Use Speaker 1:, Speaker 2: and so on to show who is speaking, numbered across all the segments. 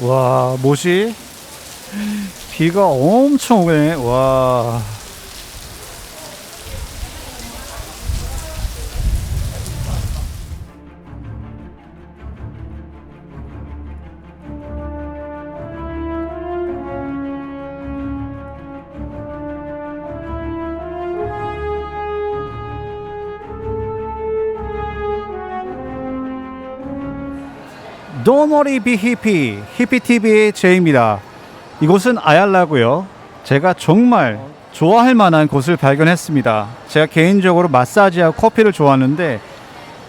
Speaker 1: 와, 뭐지? 비가 엄청 오네. 와. Be hippie. 히피TV의 제이입니다. 이곳은 아얄라고요. 제가 정말 좋아할 만한 곳을 발견했습니다. 제가 개인적으로 마사지하고 커피를 좋아하는데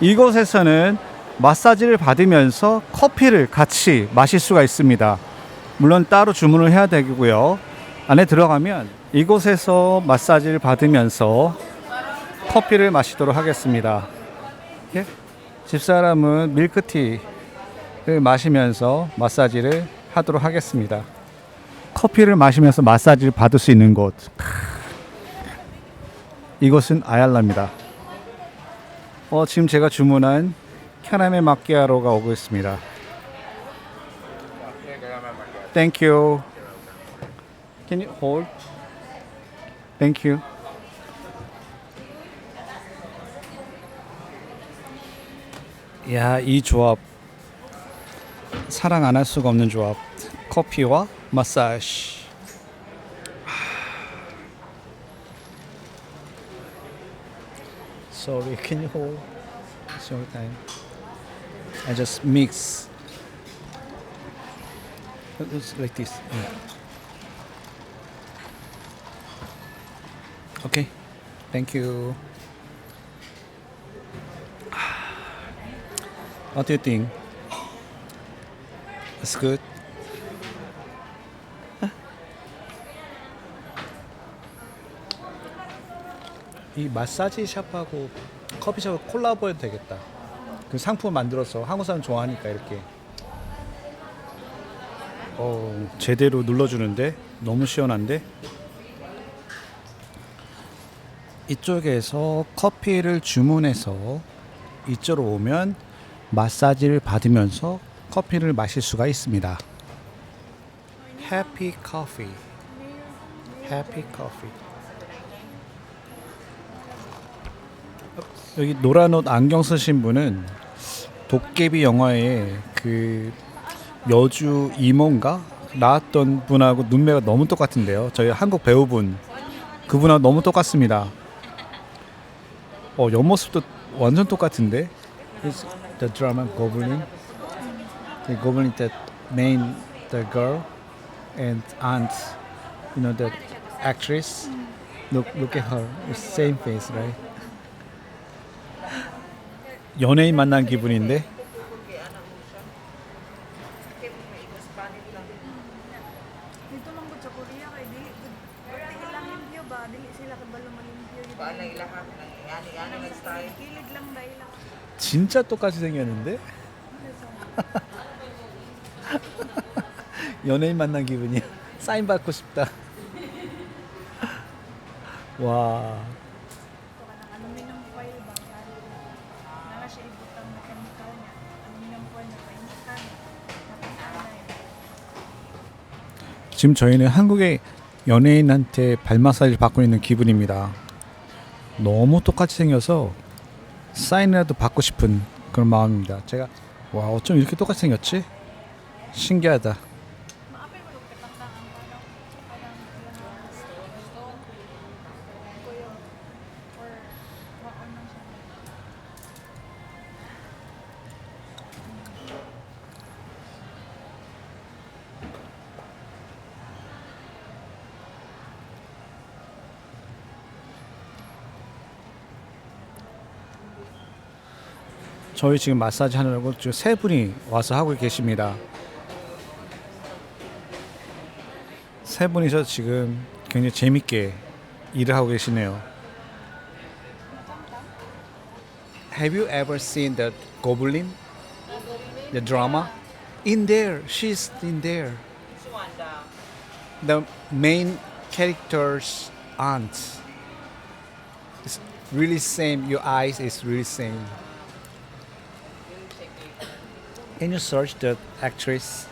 Speaker 1: 이곳에서는 마사지를 받으면서 커피를 같이 마실 수가 있습니다. 물론 따로 주문을 해야 되고요. 안에 들어가면 이곳에서 마사지를 받으면서 커피를 마시도록 하겠습니다. 예? 집사람은 밀크티 를 마시면서 마사지를 하도록 하겠습니다. 커피를 마시면서 마사지를 받을 수 있는 곳. 크. 이곳은 아얄라입니다. 어, 지금 제가 주문한 캐러멜 마키아로가 오고 있습니다. Thank you. Can you hold? Thank you. 야, 이 조합 사랑 안 할 수가 없는 조합. 커피와 마사지. Sorry, can you hold? It's your time. I just mix. It's like this. Yeah. Okay. Thank you. What do you think? It's good. 이 마사지 샵하고 커피숍 콜라보해도 되겠다. 그 상품 만들어서 한국 사람 좋아하니까 이렇게. 어 제대로 눌러주는데 너무 시원한데. 이쪽에서 커피를 주문해서 이쪽으로 오면 마사지를 받으면서 커피를 마실 수가 있습니다. Coffee. Happy Coffee. 어, 여기 노란 옷 안경 쓰신 분은 도깨비 영화에 그 여주 이모인가 나왔던 분하고 눈매가 너무 똑같은데요. 저희 한국 배우분 그분하고 너무 똑같습니다. 어 옆모습도 완전 똑같은데. The drama Goblin. The goblin that main the girl and aunt you know the actress look look at her it's same face right 연예인 만난 기분인데? 진짜 똑같이 생겼는데 연예인 만난 기분이야 사인 받고 싶다 와. 지금 저희는 한국의 연예인한테 발 마사지를 받고 있는 기분입니다. 너무 똑같이 생겨서 사인이라도 받고 싶은 그런 마음입니다. 제가 와 어쩜 이렇게 똑같이 생겼지? 신기하다. 저희 지금 마사지 하느라고 세 분이 와서 하고 계십니다. 세 분이서 지금 굉장히 재밌게 일을 하고 계시네요. Have you ever seen the Goblin? The drama? In there, she's in there. The main character's aunt. It's really same. Your eyes is really same. Can you search the actress?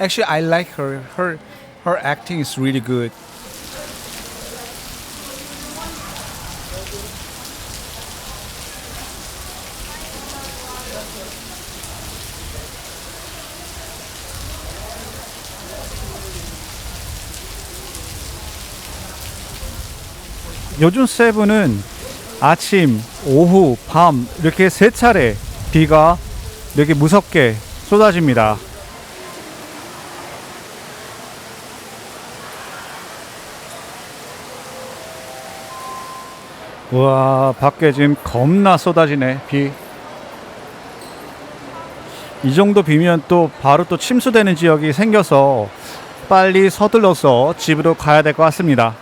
Speaker 1: Actually, I like her. Her, her acting is really good. 요즘 세부는 아침, 오후, 밤 이렇게 세 차례 비가 이렇게 무섭게 쏟아집니다. 와 밖에 지금 겁나 쏟아지네 비. 이 정도 비면 또 바로 또 침수되는 지역이 생겨서 빨리 서둘러서 집으로 가야 될 것 같습니다.